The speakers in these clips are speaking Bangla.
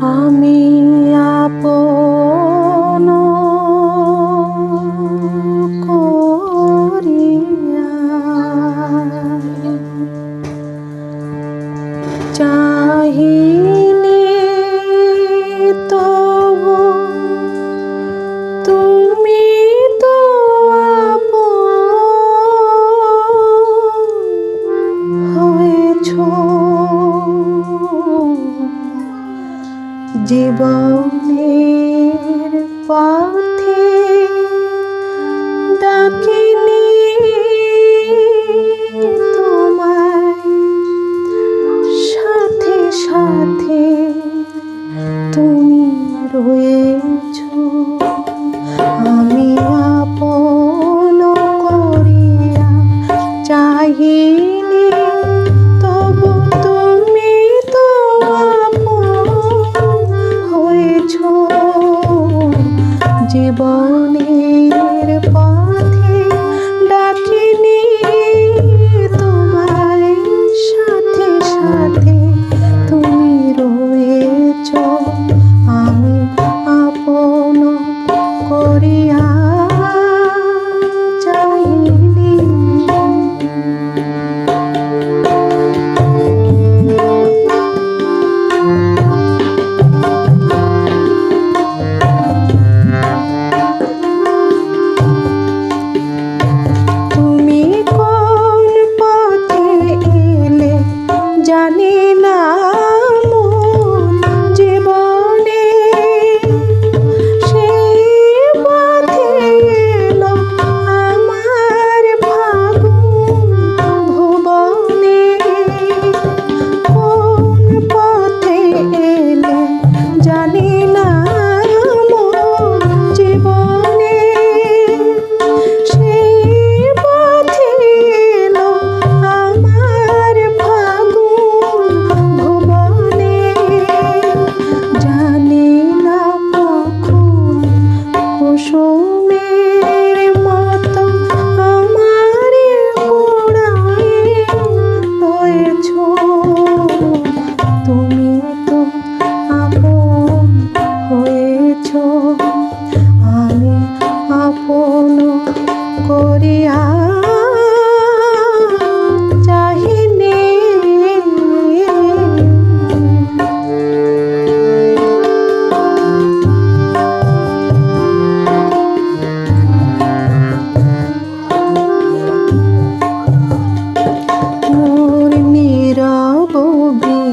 Amen. জীবনের পথে ডাকিনি তোমায়। সাথে সাথে তুমি রয়ে mere paas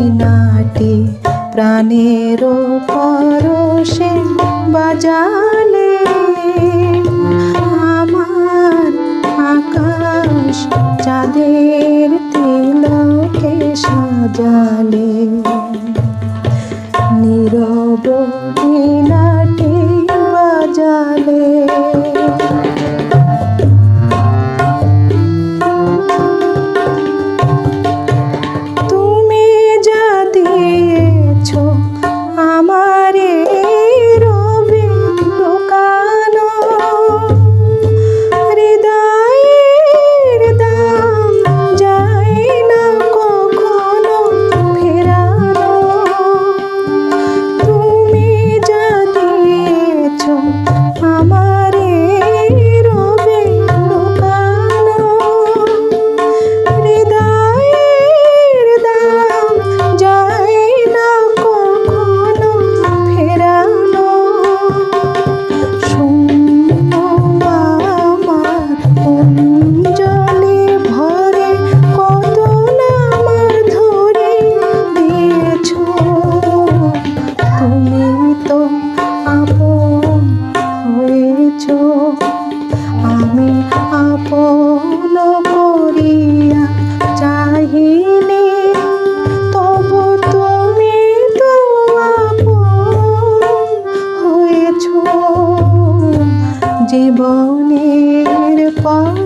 নাটে প্রাণের পরশে বাজালে। আমার আকাশ চাঁদের তিলকে সাজালে। নীরব নাটে বাজালে। জীবনের পথ